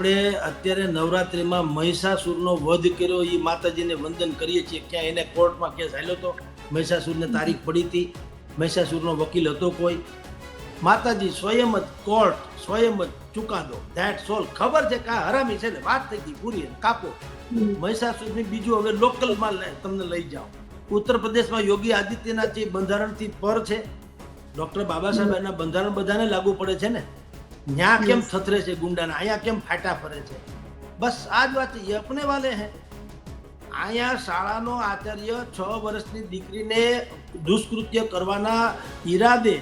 આપણે અત્યારે નવરાત્રિમાં મહિષાસુરનો વધ કર્યો એ માતાજીને વંદન કરીએ છીએ. ક્યાં એને કોર્ટમાં કેસ આવ્યો તો? મહિષાસુરને તારીખ પડી હતી. મહિષાસુરનો વકીલ હતો કોઈ. માતાજી સ્વયં જ કોર્ટ સ્વયં જ ચુકાદો ધેટ સોલ. ખબર છે કે હરામી છે ને? વાત થઈ ગઈ પૂરી કાપો. મહિષાસુરની બીજું હવે લોકલમાં તમને લઈ જાઓ. ઉત્તર પ્રદેશમાં યોગી આદિત્યનાથ જે બંધારણથી પર છે. ડોક્ટર બાબા સાહેબ એના બંધારણ બધાને લાગુ પડે છે ને? ત્યાં કેમ થથરે છે ગુંડાના? અહીંયા કેમ ફાટા ફરે છે? બસ આ જ વાત એ અપને વાલે હે. અહીંયા શાળાનો આચાર્ય છ વર્ષની દીકરીને દુષ્કૃત્ય કરવાના ઈરાદે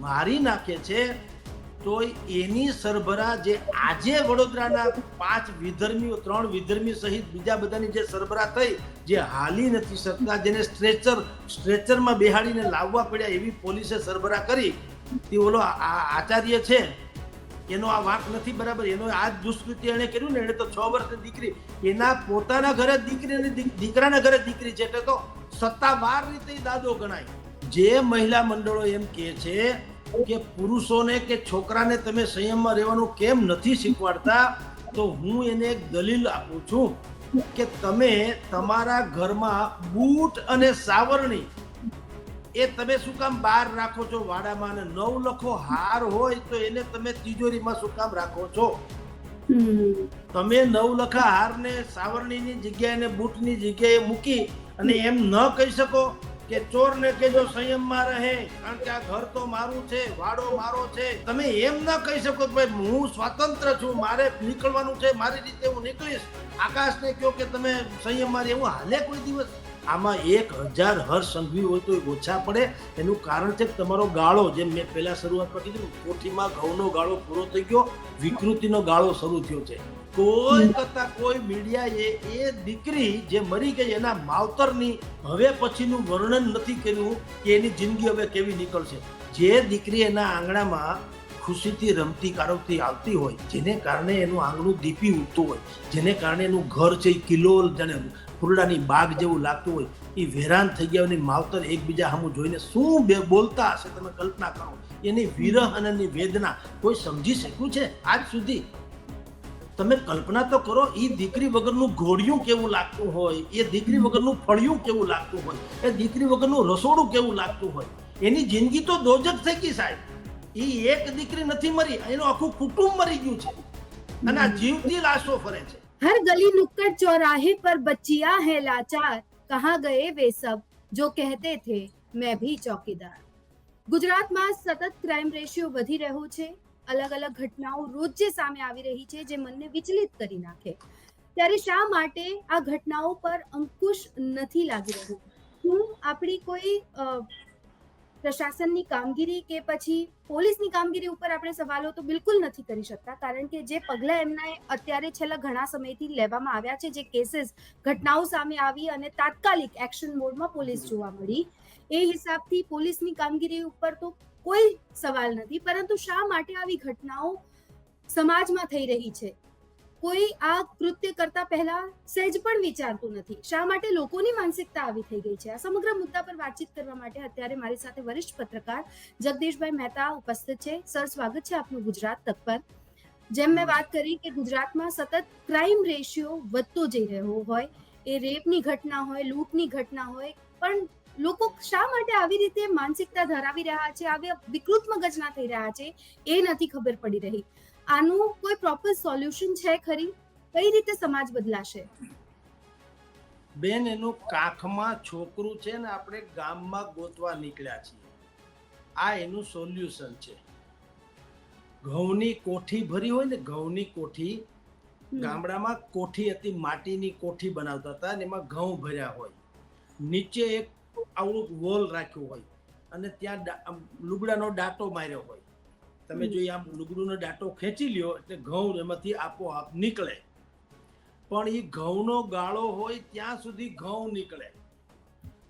મારી નાખે છે તો એની સરભરા જે આજે વડોદરાના પાંચ વિધર્મીઓ ત્રણ વિધર્મી સહિત બીજા બધાની જે સરભરા થઈ જે હાલી નથી શકતા જેને સ્ટ્રેચર સ્ટ્રેચરમાં બેહાડીને લાવવા પડ્યા એવી પોલીસે સરભરા કરી તે ઓલો આચાર્ય છે એનો આ વાંક નથી, બરાબર? એનો આ જ દુષ્કૃત્ય એણે કર્યું ને, એણે તો છ વર્ષની દીકરી. એના પોતાના ઘરે દીકરી અને દીકરાના ઘરે દીકરી છે, એટલે તો સત્તાવાર રીતે દાદો ગણાય. જે મહિલા મંડળો એમ કહે છે કે પુરુષોને કે છોકરાને તમે સંયમમાં રહેવાનું કેમ નથી શીખવાડતા, તો હું એને એક દલીલ આપું છું કે તમે તમારા ઘરમાં બૂટ અને સાવરણી એ તમે શું કામ બહાર રાખો છો? વાડામાં અને નવ લખો હાર હોય તો એને તમે તિજોરીમાં શું કામ રાખો છો. તમે નવલખા હારને સાવરણીની જગ્યાએ ને બૂટની જગ્યાએ મૂકી અને એમ ન કહી શકો કે ચોરને કેજો સંયમમાં રહે કારણ કે આ ઘર તો મારું છે વાડો મારો છે. તમે એમ ન કહી શકો કે ભાઈ હું સ્વતંત્ર છું મારે નીકળવાનું છે મારી રીતે હું નીકળીશ. આકાશને કહો કે તમે સંયમમાં રહેવું હાલે કોઈ દિવસ? આમાં એક હજાર હર સંઘવી હોય તો ઓછા પડે. એનું કારણ છે તમારો ગાળો, જેમ મેં પહેલા શરૂઆતમાં કીધું કોઠીમાં ઘઉંનો ગાળો પૂરો થઈ ગયો, વિકૃતિનો ગાળો શરૂ થયો છે. કોઈ કરતા કોઈ મીડિયાએ એ દીકરી જે મરી ગઈ એના માવતરની, હવે પછીનું વર્ણન નથી કર્યું કે એની જિંદગી હવે કેવી નીકળશે. જે દીકરી એના આંગણામાં ખુશીથી રમતી કારવતી આવતી હોય, જેને કારણે એનું આંગણું દીપી ઉઠતું હોય, જેને કારણે એનું ઘર છે એ કિલ્લો જાણે ફૂરડાની બાગ જેવું લાગતું હોય એ વેરાન થઈ ગયા અને માવતર એકબીજા સામું જોઈને શું બે બોલતા હશે તમે કલ્પના કરો. એની વિરહ અને એની વેદના કોઈ સમજી શક્યું છે? આજ સુધી તમે કલ્પના તો કરો એ દીકરી વગરનું ઘોડિયું કેવું લાગતું હોય, એ દીકરી વગરનું ફળિયું કેવું લાગતું હોય, એ દીકરી વગરનું રસોડું કેવું લાગતું હોય, એની જિંદગી તો દોજક થઈ ગઈ સાહેબ. એ એક દીકરી નથી મરી, એનું આખું કુટુંબ મરી ગયું છે. અને આ જીવતી લાશો ફરે છે. हर गली नुक्कड़ चौराहे पर बच्चियां हैं लाचार कहाँ गए वे सब जो कहते थे मैं भी चौकीदार ગુજરાતમાં સતત ક્રાઇમ રેશિયો વધી રહ્યો છે અલગ અલગ ઘટનાઓ રોજ જે સામે આવી રહી છે જે મનને વિચલિત કરી નાખે ત્યારે શા માટે આ ઘટનાઓ પર અંકુશ નથી લાગી રહ્યું શું આપણી કોઈ અ, પ્રશાસનની કામગીરી કે પછી પોલીસની કામગીરી ઉપર આપણે સવાલો તો બિલકુલ નથી કરી શકતા. કારણ કે જે પગલાં એમના અત્યારે છેલ્લા ઘણા સમયથી લેવામાં આવ્યા છે, જે કેસીસ ઘટનાઓ સામે આવી અને તાત્કાલિક એક્શન મોડમાં પોલીસ જોવા મળી. એ હિસાબથી પોલીસની કામગીરી ઉપર તો કોઈ સવાલ નથી. પરંતુ શા માટે આવી ઘટનાઓ સમાજમાં થઈ રહી છે? કોઈ આ કૃત્ય કરતા પહેલા સહેજ પણ વિચારતું નથી. શા માટે લોકોની માનસિકતા આવી થઈ ગઈ છે? આ સમગ્ર મુદ્દા પર વાતચીત કરવા માટે અત્યારે મારી સાથે વરિષ્ઠ પત્રકાર જગદીશભાઈ મહેતા ઉપસ્થિત છે. સર, સ્વાગત છે આપનું ગુજરાત તક પર. જેમ મેં વાત કરી કે ગુજરાતમાં સતત ક્રાઇમ રેશિયો વધતો જઈ રહ્યો હોય, એ રેપની ઘટના હોય, લૂંટની ઘટના હોય, પણ લોકો શા માટે આવી રીતે માનસિકતા ધરાવી રહ્યા છે? આવી વિકૃત મગજના થઈ રહ્યા છે એ નથી ખબર પડી રહી. આનું કોઈ પ્રોપર સોલ્યુશન છે ખરી? કઈ રીતે સમાજ બદલાશે? બેન એનું કાખમાં છોકરું છે ને આપણે ગામમાં ગોતવા નીકળ્યા છીએ. આ એનું સોલ્યુશન છે. ઘઉંની કોઠી ભરી હોય ને ઘઉંની કોઠી ગામડામાં કોઠી હતી માટીની કોઠી બનાવતા હતા અને એમાં ઘઉં ભર્યા હોય. નીચે એક આવડું વોલ રાખ્યું હોય અને ત્યાં લુગડાનો ડાટો માર્યો હોય. તમે જો આમ લુગડુનો ડાટો ખેંચી લ્યો એટલે ઘઉં એમાંથી આપોઆપ નીકળે. પણ એ ઘઉંનો ગાળો હોય ત્યાં સુધી ઘઉં નીકળે.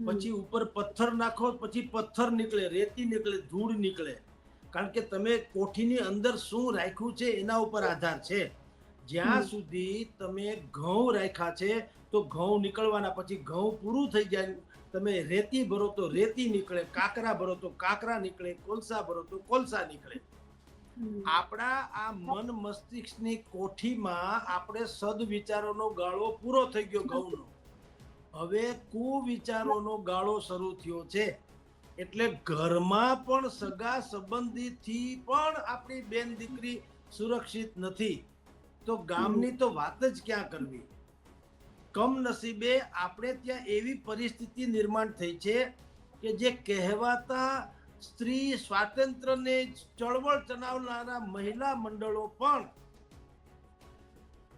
પછી ઉપર પથ્થર નાખો પછી પથ્થર નીકળે રેતી નીકળે ધૂળ નીકળે. કારણ કે તમે કોઠીની અંદર શું રાખ્યું છે એના ઉપર આધાર છે. જ્યાં સુધી તમે ઘઉં રાખ્યા છે તો ઘઉં નીકળવાના પછી ઘઉં પૂરું થઈ જાય. તમે રેતી ભરો તો રેતી નીકળે કાકરા ભરો તો કાકરા નીકળે કોલસા ભરો તો કોલસા નીકળે. આપણા આ મન મસ્તિષ્કની કોઠીમાં આપણે સદવિચારોનો ગાળો પૂરો થઈ ગયો ઘઉંનો. હવે કુવિચારોનો ગાળો શરૂ થયો છે. એટલે ઘરમાં પણ સગા સંબંધીથી પણ આપણી બેન દીકરી સુરક્ષિત નથી. તો ગામની તો વાત જ ક્યાં કરવી? કમનસીબે આપણે ત્યાં એવી પરિસ્થિતિ નિર્માણ થઈ છે કે જે કહેવાતા સ્ત્રી સ્વાતંત્ર્યને ચળવળ ચલાવનારા મહિલા મંડળો પણ.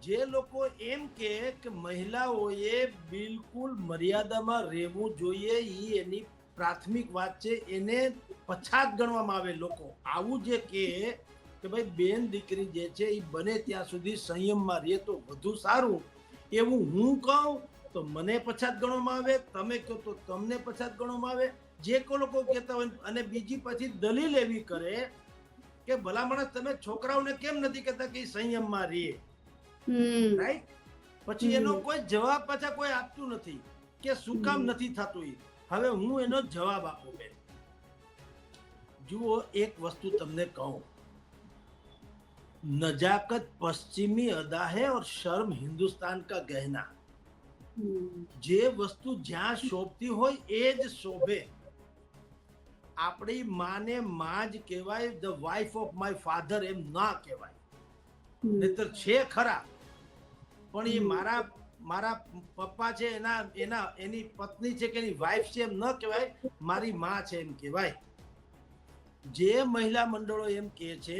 જે લોકો એમ કે મહિલાઓએ બિલકુલ મર્યાદામાં રહેવું જોઈએ એ એની પ્રાથમિક વાત છે, એને પછાત ગણવામાં આવે લોકો. આવું જે કે કે ભાઈ બેન દીકરી જે છે એ બને ત્યાં સુધી સંયમમાં રહે તો વધુ સારું. એવું હું કહું તો મને પછાત ગણવામાં આવે તમે કહો તો તમને પછાત ગણવામાં આવે. જે કોઈ લોકો કહેતા હોય અને બીજી પછી દલીલ એવી કરે કે ભલા તમે છોકરાઓને કેમ નથી કહેતા કે સંયમમાં રહીએ રાઈટ પછી એનો કોઈ જવાબ પાછા કોઈ આપતું નથી કે શું કામ નથી થતું એ. હવે હું એનો જવાબ આપું બેન. જુઓ એક વસ્તુ તમને કહું. નજાકત પશ્ચિમી અદાહે ઓર શર્મ હિન્દુસ્તાન કા ગહેના. જે વસ્તુ જ્યાં શોભતી હોય એ જ શોભે. આપણી માને માં જ કહેવાય the wife of my father એમ ના કહેવાય. નહીતર છે ખરા. પણ એ મારા મારા પપ્પા છે એના એના એની પત્ની છે કે એની વાઈફ છે એમ ન કહેવાય મારી માં છે એમ કહેવાય. જે મહિલા મંડળો એમ કહે છે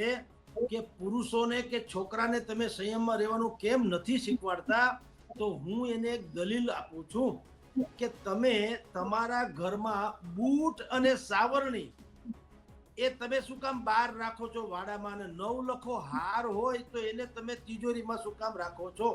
કે પુરુષોને કે છોકરાને તમે સંયમમાં રહેવાનું કેમ નથી શીખવાડતા? તો હું એને એક દલીલ આપું છું કે તમે તમારા ઘરમાં બૂટ અને સાવરણી એ તમે શું કામ બહાર રાખો છો? વાડામાં અને નવ લખો હાર હોય તો એને તમે તિજોરીમાં શું કામ રાખો છો?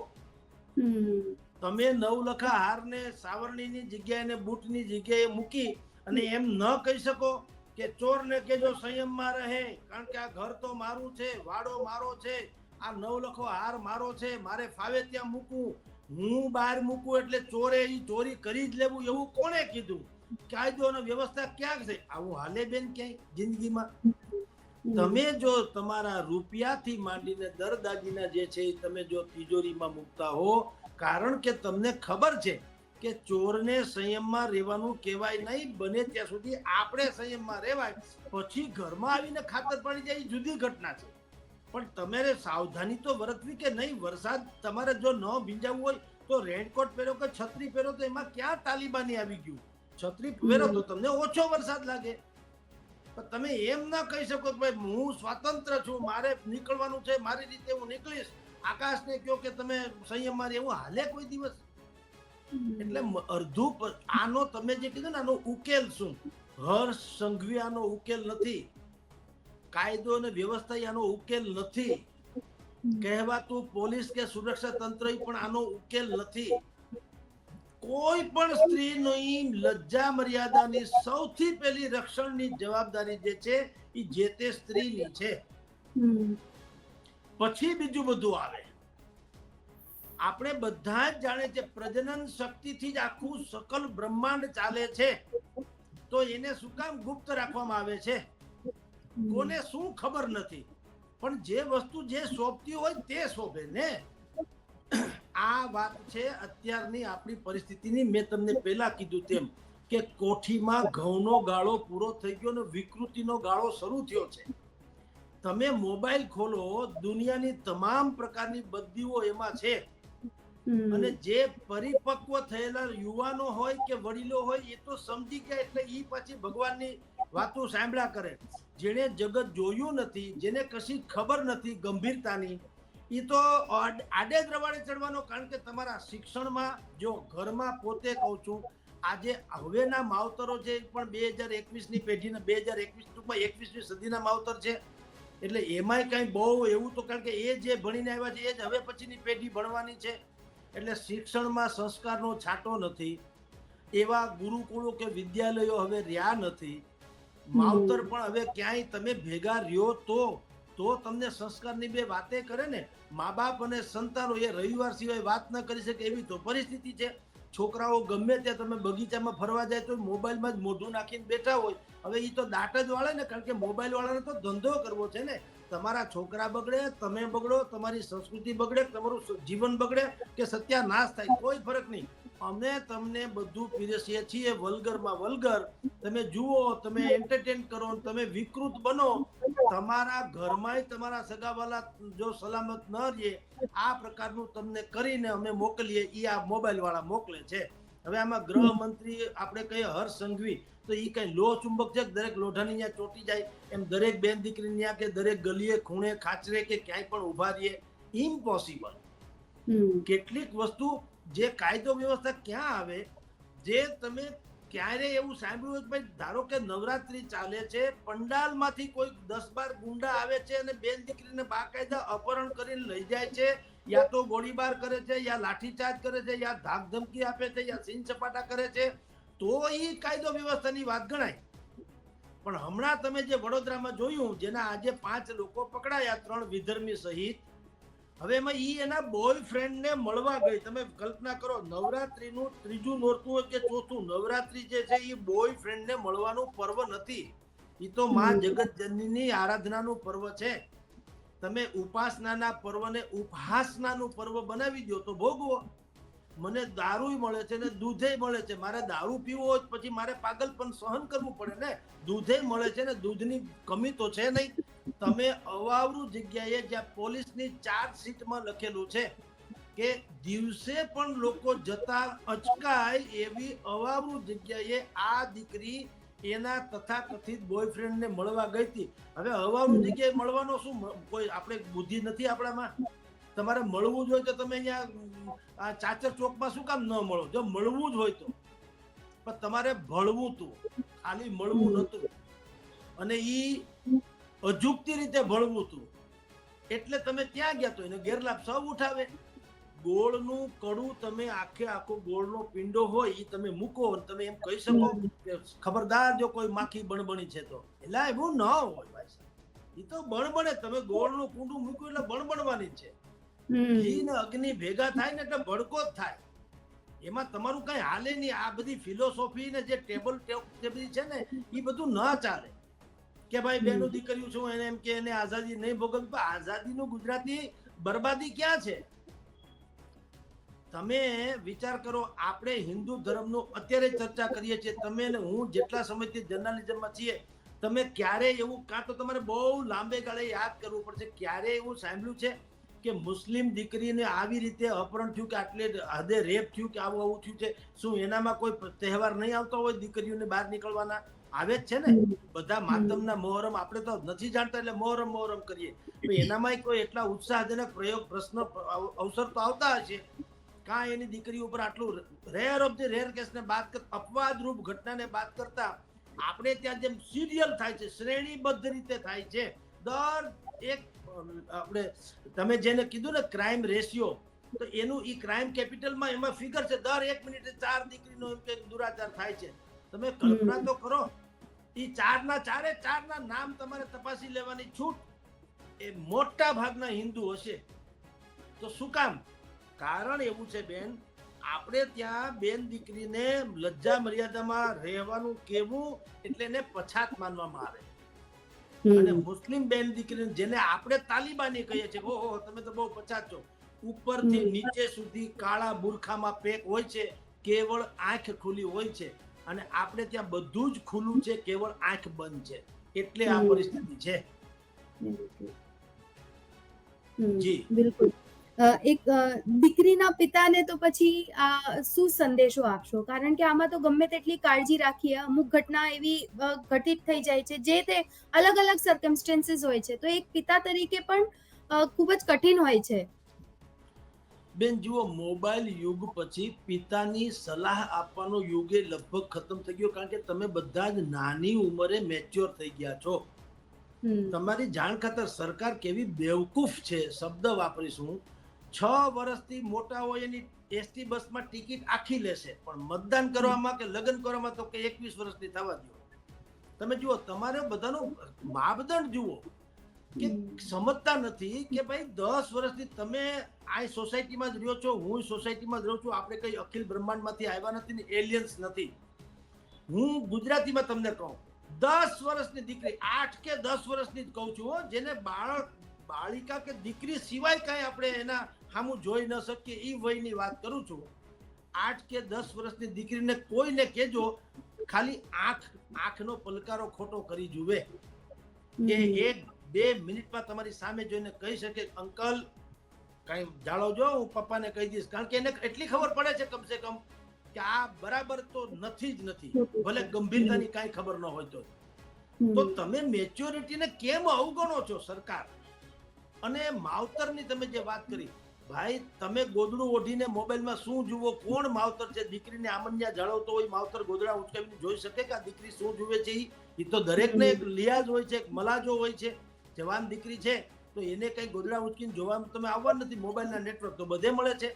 તમે નવલખા હારને સાવરણીની જગ્યાએ ને બૂટની જગ્યાએ મૂકી અને એમ ન કહી શકો કે ચોરને કેજો સંયમમાં રહે કારણ કે આ ઘર તો મારું છે વાડો મારો છે આ નવલખો હાર મારો છે મારે ફાવે ત્યાં મૂકવું. હું બહાર મૂકું એટલે ચોરે એ ચોરી કરી જ લેવું એવું કોણે કીધું? કાયદો અને વ્યવસ્થા ક્યાં છે આવું હાલે બેન ક્યાંય જિંદગીમાં? તમે જો તમારા રૂપિયાથી માંડીને દર દાગીના જે છે એ તમે જો તિજોરીમાં મૂકતા હો, કારણ કે તમને ખબર છે કે ચોરને સંયમમાં રહેવાનું કહેવાય નહીં, બને ત્યાં સુધી આપણે સંયમમાં રહેવાય, પછી ઘરમાં આવીને ખાતર પડી જાય જુદી ઘટના છે. પણ તમારે સાવધાની તો વરતવી કે નહીં? વરસાદ તમારે જો ન ભીંજાવું હોય તો રેનકોટ પહેરો કે છત્રી પહેરો તો એમાં ક્યાં તાલિબાની આવી ગયું? છત્રી પહેરો તો તમને ઓછો વરસાદ લાગે. પણ તમે એમ ના કહી શકો કે ભાઈ, હું સ્વતંત્ર છું, મારે નીકળવાનું છે, મારી રીતે હું નીકળીશ. આકાશને કહો કે તમે સંયમ મારી, એવું હાલે કોઈ દિવસ? એટલે અડધું આનો તમે જે કીધું ને, આનો ઉકેલ શું? હર્ષ સંઘવી આનો ઉકેલ નથી. કાયદો અને વ્યવસ્થા આનો ઉકેલ નથી. કહેવાતું પોલીસ કે સુરક્ષા તંત્ર પણ આનો ઉકેલ નથી. કોઈ પણ સ્ત્રીની લજ્જા મર્યાદાની સૌથી પહેલી રક્ષણની જવાબદારી જે છે એ જે તે સ્ત્રીની છે. પછી બીજું બધું આવે. આપણે બધા જ જાણે છે પ્રજનન શક્તિથી જ આખું સકલ બ્રહ્માંડ ચાલે છે. તો એને શું કામ ગુપ્ત રાખવામાં આવે છે? કોને શું ખબર નથી. પણ જે વસ્તુ જે શોભતી હોય તે શોભે ને? આ વાત છે અત્યારની આપણી પરિસ્થિતિની. મેં તમને પહેલા કીધું તેમ કે કોઠીમાં ઘઉંનો ગાળો પૂરો થઈ ગયો અને વિકૃતિનો ગાળો શરૂ થયો છે. તમે મોબાઈલ ખોલો દુનિયાની તમામ પ્રકારની બદીઓ એમાં છે. અને જે પરિપક્વ થયેલા યુવાનો હોય કે વડીલો હોય એ તો સમજી ગયા એટલે એ પછી ભગવાનની વાતો સાંભળ્યા કરે. જેણે જગત જોયું નથી, જેને કશી ખબર નથી ગંભીરતાની એ તો આડે જ રવાડે ચડવાનો, કારણ કે તમારા શિક્ષણમાં જો ઘરમાં પોતે કહું છું, આજે હવેના માવતરો છે પણ બે હજાર એકવીસની પેઢીના, બે હજાર એકવીસ ટૂંકમાં એકવીસમી સદીના માવતર છે, એટલે એમાંય કાંઈ બહુ એવું તો, કારણ કે એ જે ભણીને આવ્યા છે, એ જ હવે પછીની પેઢી ભણવાની છે, એટલે શિક્ષણમાં સંસ્કારનો છાંટો નથી, એવા ગુરુકુળો કે વિદ્યાલયો હવે રહ્યા નથી માવતર પણ હવે ક્યાંય તમે ભેગા રહ્યો તો તો તમને સંસ્કારની બે વાતે કરે ને. મા બાપ અને સંતાનો એ રવિવાર સિવાય વાત ન કરી શકે એવી તો પરિસ્થિતિ છે. છોકરાઓ ગમે ત્યાં તમે બગીચામાં ફરવા જાય તો મોબાઈલમાં જ મોઢું નાખીને બેઠા હોય. હવે એ તો દાટ જ વાળે ને, કારણ કે મોબાઈલ વાળાને તો ધંધો કરવો છે ને. તમારા છોકરા બગડે, તમે બગડો, તમારી સંસ્કૃતિ બગડે, તમારું જીવન બગડે કે સત્યાનાશ થાય, કોઈ ફરક નહીં. અમે તમને બધું પીરસીએ છીએ વલગરમાં વલગર. તમે જુઓ તમે એન્ટરટેન કરો તમે વિકૃત બનો. તમારા ઘરમાંય તમારા સગાવાલા જો સલામત ન રહે આ પ્રકારનું તમને કરીને અમે મોકલીએ એ આ મોબાઈલ વાળા મોકલે છે. હવે આમાં ગૃહમંત્રી આપણે કહીએ હર્ષ સંઘવી તો એ કઈ લોહ ચુંબક છે દરેક લોઢાની ત્યાં ચોટી જાય? એમ દરેક બેન દીકરી ત્યાં કે દરેક ગલીએ ખૂણે ખાચરે કે ક્યાંય પણ ઊભા રહીએ? ઇમ્પોસિબલ કેટલીક વસ્તુ જે કાયદો વ્યવસ્થા ક્યાં આવે, જે તમે ક્યારે એવું સાંભળ્યું ભાઈ, ધારો કે નવરાત્રી ચાલે છે, પંડાલમાંથી કોઈ દસ બાર ગુંડા આવે છે અને બેન દીકરીને બાકાયદા અપહરણ કરીને લઈ જાય છે, યા તો ગોળીબાર કરે છે, યા લાઠીચાર્જ કરે છે, યા ધાક ધમકી આપે છે, યા સીન સપાટા કરે છે, તો એ કાયદો વ્યવસ્થાની વાત ગણાય. પણ હમણાં તમે જે વડોદરામાં જોયું, જેના આજે પાંચ લોકો પકડાયા, ત્રણ વિધર્મી સહિત હવે એમાં ઈ એના બોયફ્રેન્ડ ને મળવા ગઈ. તમે કલ્પના કરો નવરાત્રીનું ત્રીજું નોરતું હોય કે ચોથું? નવરાત્રી જે છે એ બોયફ્રેન્ડ ને મળવાનું પર્વ નથી. એ તો માં. જગત જનનીની આરાધનાનું પર્વ છે. તમે ઉપાસનાના પર્વને ઉપાસનાનું પર્વ બનાવી દો તો ભોગવો. મને દારૂ મળે છે ને દૂધે મળે છે. મારે દારૂ પીવો પછી મારે પાગલપન સહન કરવું પડે ને? દૂધે મળે છે ને? દૂધની કમી તો છે નહીં. તમે અવાવરું જગ્યાએ જ્યાં પોલીસની ચાર્જ શીટમાં લખેલું છે કે દિવસે પણ લોકો જતા અચકાય એવી અવાવરું જગ્યાએ આ દીકરી એના તથા કથિત બોયફ્રેન્ડને મળવા ગઈ હતી. હવે અવાવરું જગ્યાએ મળવાનો શું કોઈ આપણે બુદ્ધિ નથી આપણામાં? તમારે મળવું જ હોય તો તમે અહીંયા, આ ચાચર ચોકમાં શું કામ ન મળો? જો મળવું જ હોય તો. પણ તમારે ભળવું તું. ખાલી મળવું નતું. અને ઈ અજુકતી રીતે ભળવું તું. એટલે તમે ત્યાં ગયા તો? એનો ગેરલાભ સૌ ઉઠાવે. ગોળનું કડું તમે આખે આખો ગોળનો પિંડો હોય એ તમે મૂકો તમે એમ કહી શકો કે ખબરદાર જો કોઈ માખી બણબણી છે તો. એટલે એવું ન હોય ભાઈ. ઈ તો બણબણે. તમે ગોળનું કુંડું મૂક્યું એટલે બણબણવાની છે. ઘી ને અગ્નિ ભેગા થાય ને એટલે ભડકો જ થાય. એમાં તમારું કઈ હાલે નહીં. આ બધી ફિલોસોફી ને જે ટેબલ બધી છે ને એ બધું ના ચાલે. કે ભાઈ બેનું દીકરીયું છું એને એમ કે એને આઝાદી નહીં ભોગવવી. આઝાદીનું ગુજરાતી બરબાદી ક્યાં છે? તમે વિચાર કરો આપણે હિન્દુ ધર્મનો અત્યારે ચર્ચા કરીએ છીએ. તમે ને હું જેટલા સમયથી જર્નાલિઝમમાં છીએ તમે ક્યારે એવું કાં તો તમારે બહુ લાંબે ગાળે યાદ કરવું પડશે. ક્યારે એવું સાંભળ્યું છે? કે મુસ્લિમ દીકરીને આવી રીતે અપહરણ થયું કે આટલે હદે રેપ થયું કે આવું આવું થયું છે, શું એનામાં કોઈ તહેવાર નહીં આવતો હોય દીકરીઓને બહાર નીકળવાના? આવે જ છે ને? બધા માતમના મોહરમ આપણે તો નથી જાણતા એટલે મોહરમ મોહરમ કરીએ. એનામાં કોઈ એટલા ઉત્સાહજનક પ્રયોગ, પ્રશ્ન અવસર તો આવતા હશે. કાં એની દીકરી ઉપર આટલું રેર ઓફ ધી રેર કેસને બાદ અપવાદરૂપ ઘટનાને બાદ કરતા આપણે ત્યાં જેમ સિરિયલ થાય છે, શ્રેણીબદ્ધ રીતે થાય છે. દર એક આપણે તમે જેને કીધું ને ક્રાઇમ રેશિયો તો એનું ઈ ક્રાઇમ કેપિટલમાં એમાં ફિગર છે, દર એક મિનિટે ચાર દીકરીનો એમ કે દુરાચાર થાય છે. તમે કલ્પના તો કરો, ઈ ચારના ચારે ચારના નામ તમારે તપાસી લેવાની છૂટ. એ મોટા ભાગના હિન્દુ હશે. તો શું કામ? કારણ એવું છે બેન, આપણે ત્યાં બેન દીકરીને લજ્જા મર્યાદામાં રહેવાનું કહેવું એટલે એને પછાત માનવામાં આવે. અને મુસ્લિમ બેન દીકરી જેને આપણે તાલિબાની કહીએ છીએ ઓહો તમે તો બહુ પછાત છો. ઉપરથી નીચે સુધી કાળા બુરખામાં પેક હોય છે કેવળ આંખ ખુલી હોય છે અને આપણે ત્યાં બધું જ ખુલ્લું છે કેવળ આંખ બંધ છે. એટલે આ પરિસ્થિતિ છે. જી. બિલકુલ. એક દીકરીના પિતાને તો પછી આ શું સંદેશો આપશો? કારણ કે આમાં તો ગમે તેટલી કાળજી રાખીએ અમુક ઘટના એવી ઘટિત થઈ જાય છે જે તે અલગ અલગ સર્કમસ્ટેન્સીસ હોય છે. તો એક પિતા તરીકે પણ ખૂબ જ કઠિન હોય છે. બેન જુઓ મોબાઈલ યુગ પછી પિતાની સલાહ આપવાનો યુગ એ લગભગ ખતમ થઈ ગયો કારણ કે તમે બધા જ નાની ઉંમરે મેચ્યોર થઈ ગયા છો. તમારી જાણ ખાતર સરકાર કેવી બેવકૂફ છે શબ્દ વાપરીશું. છ વર્ષથી મોટા હોય એની એસટી બસમાં ટિકિટ આખી લેશે. પણ મતદાન કરવામાં કે લગ્ન કરવામાં તો કે એકવીસ વર્ષની થવા દો તમે જુઓ તમારે બધાનો માપદંડ જુઓ કે સમજતા નથી કે ભાઈ દસ વર્ષથી તમે આ સોસાયટીમાં જ રહ્યો છો હું સોસાયટીમાં જ રહું છું આપણે કઈ અખિલ બ્રહ્માંડમાંથી આવ્યા નથી ને એલિયન્સ નથી. હું ગુજરાતીમાં તમને કહું દસ વર્ષની દીકરી આઠ કે દસ વર્ષની જ કહું છું જેને બાળક બાળિકા કે દીકરી સિવાય કઈ આપણે એના સામું જોઈ ન શકીએ એ વયની વાત કરું છું. આઠ કે દસ વર્ષની દીકરીને કોઈને કેજો ખાલી આંખ આંખનો પલકારો ખોટો કરી જુએ. કે એક બે મિનિટમાં તમારી સામે જોઈને કહી શકે અંકલ કઈ જાળવજો હું પપ્પાને કહી દઈશ. કારણ કે એને એટલી ખબર પડે છે કમસે કમ કે આ બરાબર તો નથી જ નથી. ભલે ગંભીરતાની કાંઈ ખબર ન હોય તો તો તમે મેચ્યોરિટીને કેમ અવગણો છો સરકાર? અને માવતરની તમે જે વાત કરી ભાઈ તમે ગોદડું ઓઢીને મોબાઈલમાં શું જુઓ? કોણ માવતર છે? દીકરીને આમન્યા જાળવતો હોય માવતર ગોદડા ઉચકાવીને જોઈ શકે કે આ દીકરી શું જુએ છે? ઈ? તો દરેકને એક લિયાજ હોય છે એક મલાજો હોય છે જવાન દીકરી છે. તો એને કઈ ગોદડા ઉચકીને જોવામાં તમે આવવા નથી મોબાઈલના નેટવર્ક તો બધે મળે છે.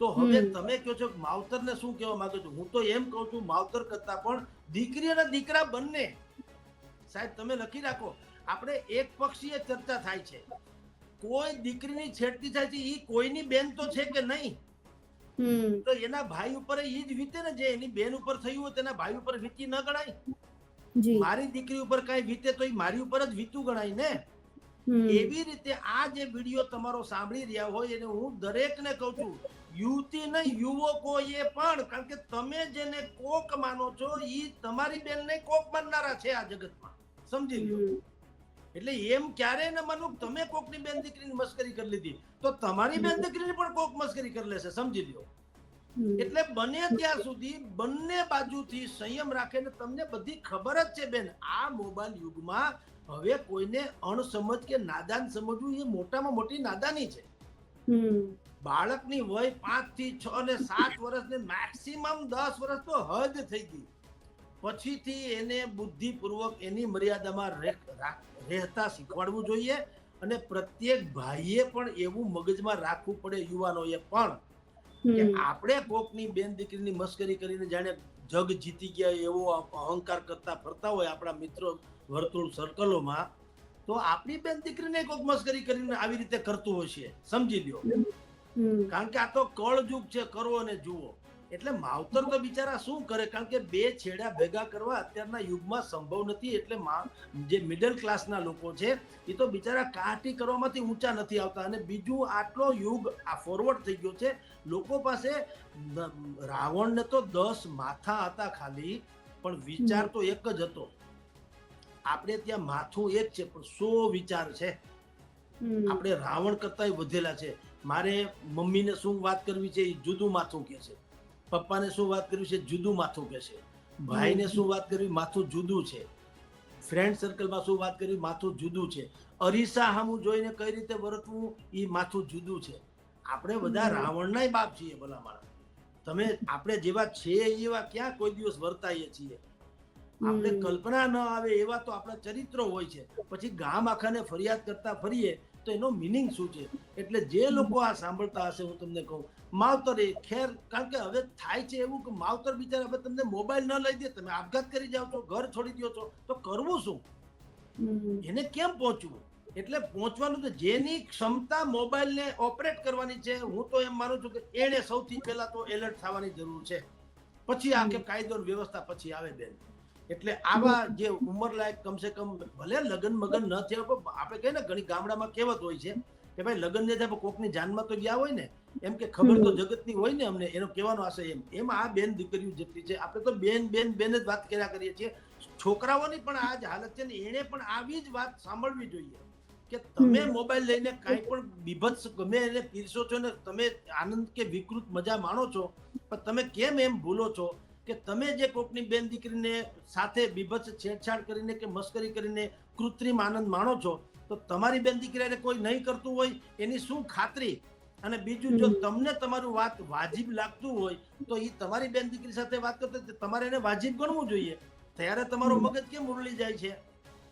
તો હવે તમે કહો છો કે માવતરને શું કહેવા માંગો છો? હું તો એમ કહું છું માવતર કરતા પણ દીકરી અને દીકરા બંને. સાહેબ તમે લખી રાખો. આપણે એક પક્ષીય ચર્ચા થાય છે. કોઈ દીકરીની છેડતી થાય છે એ કોઈની બેન તો છે કે નહીં? તો એના ભાઈ ઉપર એ જ વીતે ને જે એની બેન ઉપર થયું હોય તેના ભાઈ ઉપર વીતી ન ગણાય. મારી દીકરી ઉપર કઈ વીતે તો એ મારી ઉપર જ વીતું ગણાય ને? એવી રીતે આ જે વીડિયો તમારો સાંભળી રહ્યા હોય એને હું દરેકને કહું છું યુવતી ને યુવકો એ પણ કારણ કે તમે જેને કોક માનો છો એ તમારી બેનને કોક માનનારા છે આ જગતમાં. સમજી લો. એટલે એમ ક્યારે ન માનું તમે કોકની બેન દીકરીની મસ્કરી કરી લીધી? તો તમારી બેન દીકરીની પણ કોક મસ્કરી કરી લેશે સમજી લ્યો. એટલે બને ત્યાં સુધી બંને બાજુથી સંયમ રાખે ને તમને બધી ખબર જ છે બેન. આ મોબાઈલ યુગમાં હવે કોઈને અણસમજ કે નાદાન સમજવું એ મોટામાં મોટી નાદાની છે. બાળકની વય પાંચથી છ ને સાત વર્ષ ને મેક્સિમમ દસ વર્ષ તો હદ થઈ ગઈ. પછીથી એને બુદ્ધિપૂર્વક એની મર્યાદામાં રહે- રહેતા શીખવાડવું જોઈએ અને પ્રત્યેક ભાઈએ પણ એવું મગજમાં રાખવું પડે યુવાનોએ પણ. કે. આપણે કોકની બેન દીકરીની મસ્કરી કરીને જાણે જગ જીતી ગયા એવો અહંકાર કરતા ફરતા હોય આપણા મિત્રો વર્તુળ સર્કલોમાં તો આપણી બેન દીકરીને કોક મસ્કરી કરીને આવી રીતે કરતું હોય છે. સમજી લ્યો. કારણ કે આ તો કળજુગ છે કરો અને જુઓ. એટલે માવતર તો બિચારા શું કરે? કારણ કે બે છેડા ભેગા કરવા અત્યારના યુગમાં સંભવ નથી. એટલે જે મિડલ ક્લાસના લોકો છે એ તો બિચારા કાટી કરવામાંથી ઊંચા નથી આવતા. અને બીજું આટલો યુગ આ ફોરવર્ડ થઈ ગયો છે. લોકો પાસે રાવણને તો દસ માથા હતા ખાલી પણ વિચાર તો એક જ હતો. આપણે ત્યાં માથું એક છે પણ સો વિચાર છે. આપણે રાવણ કરતા વધેલા છે. મારે મમ્મીને શું વાત કરવી છે એ જુદું માથું કે છે. પપ્પાને શું વાત કરવી છે? જુદું માથું કે છે ભાઈને શું વાત કરવી માથું જુદું છે. ફ્રેન્ડ સર્કલમાં શું વાત કરવી માથું જુદું છે. અરીસા હામું જોઈને કઈ રીતે વર્તવું? એ માથું જુદું છે. આપણે બધા રાવણના બાપ છીએ ભલા મારા તમે આપણે જેવા છે એવા ક્યાં કોઈ દિવસ વર્તાઈએ છીએ? આપણે કલ્પના ન આવે એવા તો આપણા ચરિત્રો હોય છે. પછી ગામ આખાને ફરિયાદ કરતા ફરીએ તો એનો મિનિંગ શું છે? એટલે જે લોકો આ સાંભળતા હશે હું તમને કહું માવતર એ ખેર કારણ કે હવે થાય છે એવું કે માવતર બિચારા હવે તમને મોબાઈલ ન લઈ દે તમે આપઘાત કરી જાઓ છો ઘર છોડી દો છો તો કરવું શું? એને કેમ પહોંચવું? એટલે પહોંચવાનું તો જેની ક્ષમતા મોબાઈલને ઓપરેટ કરવાની છે હું તો એમ માનું છું કે એણે સૌથી પહેલા તો એલર્ટ થવાની જરૂર છે. પછી આ કે કાયદો વ્યવસ્થા પછી આવે બેન. એટલે આવા જે ઉંમર લાયક કમસે કમ ભલે લગન મગન ન થયા પણ આપણે કહીએ ને ઘણી ગામડામાં કહેવત હોય છે કે ભાઈ લગ્ન ને થાય કોકની જાનમાં તો ગયા હોય ને એમ કે ખબર તો જગતની હોય ને અમને એનો કહેવાનો આશય એમ. એમ આ બેન દીકરીઓ જેટલી છે. આપણે તો બેન બેન બેન જ વાત કર્યા કરીએ છીએ. છોકરાઓની પણ આ જ હાલત છે ને એણે પણ આવી જ વાત સાંભળવી જોઈએ કે તમે મોબાઈલ લઈને કાંઈ પણ બીભત્સ ગમે એને પીરસો છો ને તમે આનંદ કે વિકૃત મજા માણો છો પણ તમે કેમ એમ ભૂલો છો? કે તમે જે કોકની બેન દીકરીને સાથે બીભત્સ છેડછાડ કરીને કે મસ્કરી કરીને કૃત્રિમ આનંદ માણો છો તો તમારી બેન દીકરીને કોઈ નહીં કરતું હોય એની શું ખાતરી? અને બીજું જો તમને તમારું વાત વાજિબ લાગતું હોય તો એ તમારી બેન દીકરી સાથે વાત કરતો તમારે એને વાજિબ ગણવું જોઈએ. ત્યારે તમારો મગજ કેમ ઉરલી જાય છે?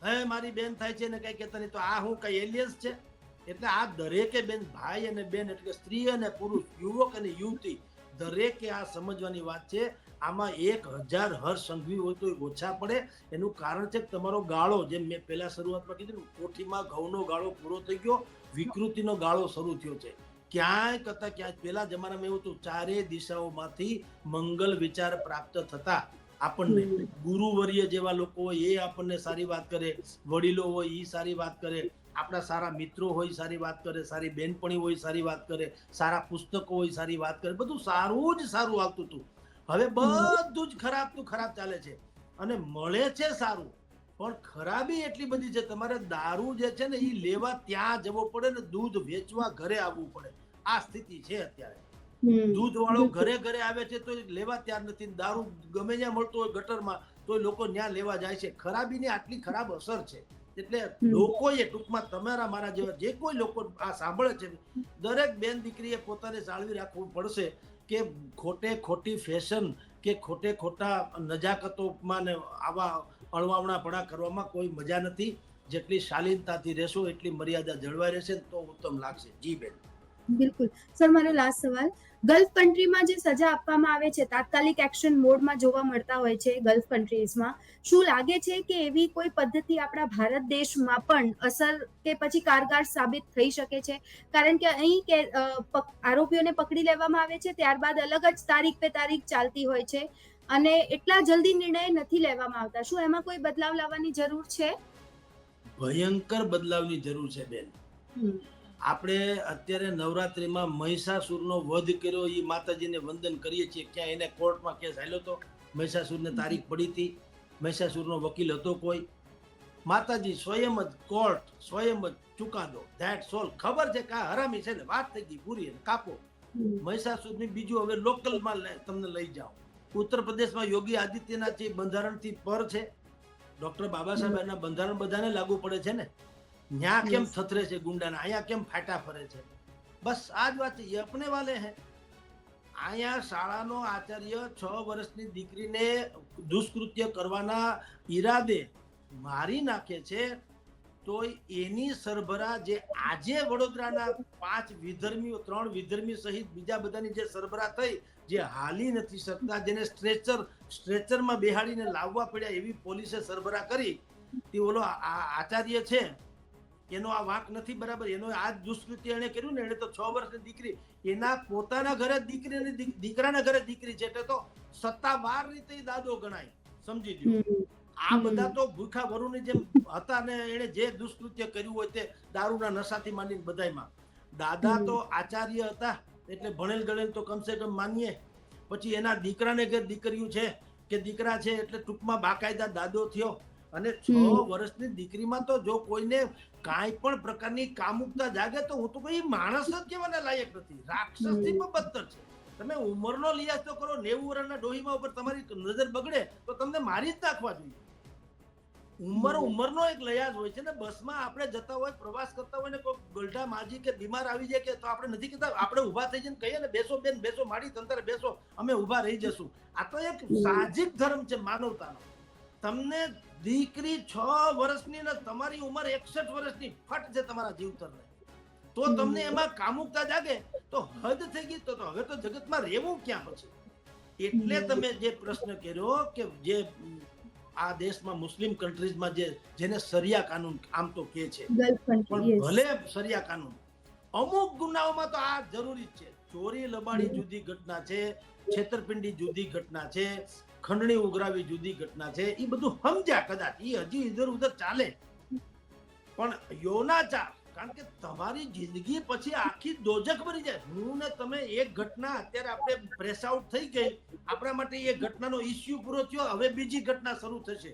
હે મારી બેન થાય છે ને કઈ કહેતા નહીં તો આ હું કઈ એલિયન્સ છે? એટલે આ દરેકે બેન ભાઈ અને બેન એટલે સ્ત્રી અને પુરુષ યુવક અને યુવતી દરેકે આ સમજવાની વાત છે આમાં એક હજાર હર સંઘવી હોય તો ઓછા પડે. એનું કારણ છે કે તમારો ગાળો જેમ મેં પહેલા શરૂઆતમાં કીધું ને, કોઠીમાં ઘઉંનો ગાળો પૂરો થઈ ગયો વિકૃતિનો ગાળો શરૂ થયો છે. ક્યાંય કરતાં ક્યાંય પહેલા જમાનામાં એવું હતું ચારે દિશાઓમાંથી મંગલ વિચાર પ્રાપ્ત થતા આપણને. ગુરુવર્ય જેવા લોકો હોય એ આપણને સારી વાત કરે. વડીલો હોય એ સારી વાત કરે. આપણા સારા મિત્રો હોય સારી વાત કરે. સારી બેનપણી હોય સારી વાત કરે. સારા પુસ્તકો હોય સારી વાત કરે. બધું સારું જ સારું આવતું હતું. હવે બધું જ ખરાબ તું ખરાબ ચાલે છે. અને મળે છે સારું પણ ખરાબી એટલી બધી છે તમારે દારૂ જે છે ને એ લેવા ત્યાં જવો પડે ને દૂધ વેચવા ઘરે આવવું પડે. આ સ્થિતિ છે અત્યારે. દૂધ વાળો ઘરે ઘરે આવે છે તો લેવા તૈયાર નથી દારૂ ગમે ત્યાં મળતો હોય ગટરમાં તો લોકો ત્યાં લેવા જાય છે. ખરાબીની આટલી ખરાબ અસર છે. એટલે. લોકોએ ટૂંકમાં તમારા મારા જેવા જે કોઈ લોકો આ સાંભળે છે દરેક બેન દીકરીએ પોતાને જાળવી રાખવું પડશે. કે ખોટે ખોટી ફેશન કે ખોટે ખોટા નજાકતોમાં ને આવા અળવામણાપણા કરવામાં કોઈ મજા નથી. જેટલી શાલીનતાથી રહેશો, એટલી મર્યાદા જળવાઈ રહેશે તો ઉત્તમ લાગશે. જી બેન. બિલકુલ. સર મારો લાસ્ટ સવાલ. ગલ્ફ કન્ટ્રીમાં જે સજા આપવામાં આવે છે તાત્કાલિક એક્શન મોડમાં જોવા મળતા હોય છે ગલ્ફ કન્ટ્રીઝમાં શું લાગે છે કે એવી કોઈ પદ્ધતિ આપણા ભારત દેશમાં પણ અસર કે પછી કારગર સાબિત થઈ શકે છે? કારણ કે અહીં કે આરોપીઓને પકડી લેવામાં આવે છે ત્યારબાદ અલગ જ તારીખ પે તારીખ ચાલતી હોય છે અને એટલા જલ્દી નિર્ણય નથી લેવામાં આવતા. શું એમાં કોઈ બદલાવ લાવવાની જરૂર છે? ભયંકર બદલાવની જરૂર છે બેન. આપણે અત્યારે નવરાત્રિમાં મહિષાસુરનો વધ કર્યો એ માતાજીને વંદન કરીએ છીએ. ક્યાં એને કોર્ટમાં કેસ હાલ્યો તો? મહિષાસુરને તારીખ પડી હતી. મહિષાસુરનો વકીલ હતો કોઈ. માતાજી સ્વયં જ કોર્ટ સ્વયં જ ચુકાદો. That's all. ખબર છે કા હરામી છે ને? વાત થઈ ગઈ પૂરી કાપો. મહિષાસુરની બીજું હવે લોકલમાં તમને લઈ જાઓ. ઉત્તર પ્રદેશમાં યોગી આદિત્યનાથ જે બંધારણથી પર છે. ડોક્ટર બાબા સાહેબ એના બંધારણ બધાને લાગુ પડે છે ને? ત્યાં કેમ થથરે છે ગુંડાના? અહીંયા કેમ ફાટા ફરે છે? બસ આ જ વાત અપને વાલે હે. અહીંયા શાળાનો આચાર્ય છ વર્ષની દીકરીને દુષ્કૃત્ય કરવાના ઈરાદે મારી નાખે છે તો એની સરભરા જે આજે વડોદરાના પાંચ વિધર્મીઓ ત્રણ વિધર્મી સહિત બીજા બધાની જે સરભરા થઈ જે હાલી નથી શકતા જેને સ્ટ્રેચર સ્ટ્રેચરમાં બેહાડીને લાવવા પડ્યા એવી પોલીસે સરભરા કરી તે ઓલો આચાર્ય છે એનો આ વાંક નથી બરાબર. એનો આ દુષ્કૃત્ય એને કર્યું ને એને તો છ વર્ષની દીકરી. એના પોતાના ઘરે દીકરી અને દીકરાના ઘરે દીકરી છે. એટલે તો સત્તાવાર રીતે દાદો ગણાય. સમજી લ્યો. આ બધા તો ભૂખા વરુની જેમ હતા ને એને જે દુષ્કૃત્ય કર્યું હોય તે દારૂના નશાથી માંડીને બધાયમાં. દાદા તો આચાર્ય હતા એટલે ભણેલ ગણેલ તો કમસે કમ માનીએ. પછી એના દીકરાને ઘેર દીકરીઓ છે કે દીકરા છે એટલે ટૂંકમાં બાકાયદા દાદો થયો. અને છ વર્ષની દીકરીમાં તો જો કોઈને કાંઈ પણ પ્રકારની કામુકતા જાગે તો હું તો કોઈ માણસ જ કહેવાના લાયક નથી. રાક્ષસથી પણ બદતર છે. તમે ઉંમરનો લિયાસ તો કરો નેવું વર્ષના ડોહીમાં ઉપર તમારી નજર બગડે તો તમને મારી જ નાખવા જોઈએ. ઉંમર ઉંમરનો એક લયાજ હોય છે ને બસમાં આપણે જતા હોય પ્રવાસ કરતા હોય ને કોઈ ગલઢા માજી કે બીમાર આવી જાય કે તો આપણે નથી કહેતા આપણે ઊભા થઈ જઈને કહીએ ને બેસો બેન બેસો માડી તંતર બેસો અમે ઊભા રહી જશું. આ તો એક. સાહજિક ધર્મ છે માનવતાનો. તમને દીકરી છ વર્ષની ને તમારી ઉંમર એકસઠ વર્ષની ફટ છે તમારા જીવતરને તો તમને એમાં કામુકતા જાગે તો હદ થઈ ગઈ તો તો હવે તો જગતમાં રહેવું ક્યાં પછી? એટલે તમે જે પ્રશ્ન કર્યો કે જે આ દેશમાં મુસ્લિમ કન્ટ્રીઝમાં જે જેને સરિયા કાનૂન આમ તો કે છે પણ ભલે સરિયા કાનૂન અમુક ગુનાઓમાં તો આ જરૂરી જ છે. ચોરી લબાડી જુદી ઘટના છે છેતરપિંડી જુદી ઘટના છે ખંડણી ઉઘરાવી જુદી ઘટના છે એ બધું સમજ્યા કદાચ. એ હજી ઇધર ઉધર ચાલે. પણ યોનાચાર કારણ કે તમારી જિંદગી પછી આખી દોજક બની જાય. હું ને તમે એક ઘટના, અત્યારે આપણે પ્રેસ આઉટ થઈ ગઈ. આપણા માટે એ ઘટનાનો ઇસ્યુ પૂરો થયો, હવે બીજી ઘટના શરૂ થશે.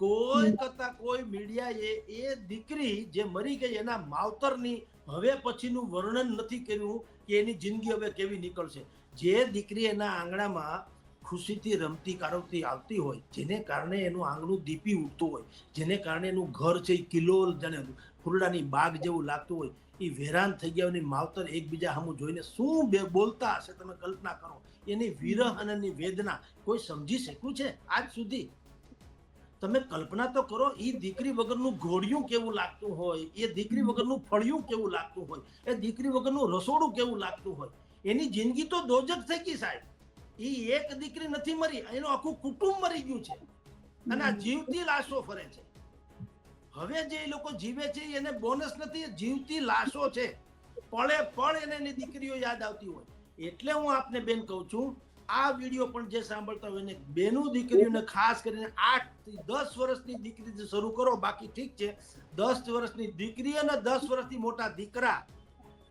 કોઈ કરતા કોઈ મીડિયાએ એ દીકરી જે મરી ગઈ, એના માવતરની હવે પછીનું વર્ણન નથી કર્યું કે એની જિંદગી હવે કેવી નીકળશે. જે દીકરી એના આંગણામાં ખુશીથી રમતી કારવતી આવતી હોય, જેને કારણે એનું આંગણું દીપી ઉઠતું હોય, જેને કારણે એનું ઘર છે એ કિલ્લો જાણે ફૂલડાની બાગ જેવું લાગતું હોય, એ વેરાન થઈ ગયા એની માવતર એકબીજા સામું જોઈને શું બે બોલતા હશે તમે કલ્પના કરો? એની વિરહ અને એની વેદના કોઈ સમજી શક્યું છે? આજ સુધી તમે કલ્પના તો કરો એ દીકરી વગરનું ઘોડિયું કેવું લાગતું હોય, એ દીકરી વગરનું ફળિયું કેવું લાગતું હોય, એ દીકરી વગરનું રસોડું કેવું લાગતું હોય, એની જિંદગી તો દોજક થઈ ગઈ સાહેબ. એ એક દીકરી નથી મરી એનું આખું કુટુંબ મરી ગયું છે. અને આ જીવતી લાશો ફરે છે. હવે જે લોકો જીવે છે એને બોનસ નથી જીવતી લાશો છે. પળે પળ એને એની દીકરીઓ યાદ આવતી હોય. એટલે હું આપને બેન કહું છું આ વીડિયો પણ જે સાંભળતા હોય એને બેનું દીકરીઓને ખાસ કરીને આઠથી દસ વર્ષની દીકરીથી શરૂ કરો બાકી ઠીક છે. દસ વર્ષની દીકરી અને દસ વર્ષથી મોટા દીકરા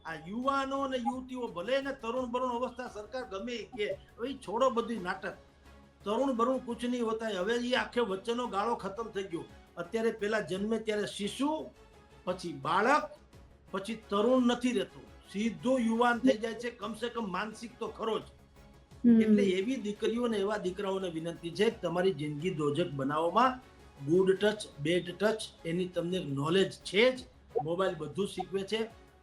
આ યુવાનો અને યુવતીઓ ભલે ને તરુણ બરુણ અવસ્થા સરકાર ગમે કે હવે છોડો બધી નાટક. તરુણ બરુણ કુછ નહીં હોતા હવે એ આખે વચ્ચેનો ગાળો ખતમ થઈ ગયો. અત્યારે પેલા જન્મે ત્યારે શિશુ પછી બાળક પછી તરુણ નથી રહેતું. સીધો યુવાન થઈ જાય છે કમસે કમ માનસિક તો ખરો જ. એટલે એવી દીકરીઓને એવા દીકરાઓને વિનંતી છે કે તમારી જિંદગી દોજક બનાવવામાં ગુડ ટચ બેડ ટચ એની તમને નોલેજ છે જ. મોબાઈલ બધું શીખવે છે.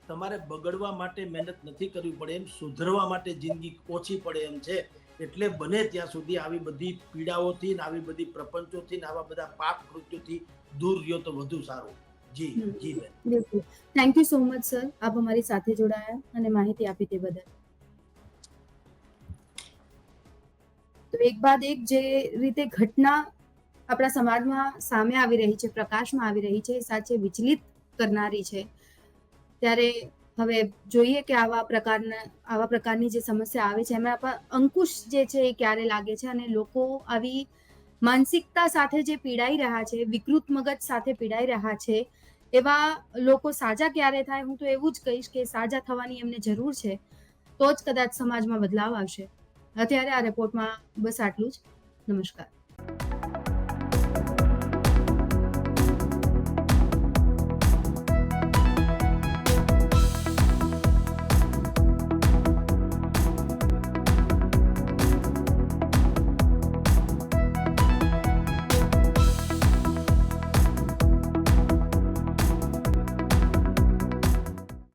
તમારે બગડવા માટે મહેનત નથી કરવી પડે એમ સુધરવા માટે જિંદગી ઓછી પડે એમ છે. એટલે બને ત્યાં સુધી આવી બધી પીડાઓથી ને આવી બધી પ્રપંચોથી ને આવા બધા પાપ કૃત્યોથી દૂર રહ્યો તો વધુ સારું. જી જી બેન. Thank you so much sir આપ અમારી સાથે જોડાયા અને માહિતી આપી તે બદલ. તો એક બાદ એક જે રીતે ઘટના આપણા સમાજમાં સામે આવી રહી છે પ્રકાશમાં આવી રહી છે સાચે વિચલિત કરનારી છે. ત્યારે હવે જોઈએ કે આવા પ્રકારના, આવા પ્રકારની જે સમસ્યા આવે છે, એમાં પણ અંકુશ જે છે એ ક્યારે લાગે છે અને લોકો આવી માનસિકતા સાથે જે પીડાઈ રહ્યા છે, વિકૃત મગજ સાથે પીડાઈ રહ્યા છે, એવા લોકો સાજા ક્યારે થાય? હું તો એવું જ કહીશ કે સાજા થવાની એમને જરૂર છે, તો જ કદાચ સમાજમાં બદલાવ આવશે. અત્યારે આ રિપોર્ટમાં બસ આટલું જ. નમસ્કાર.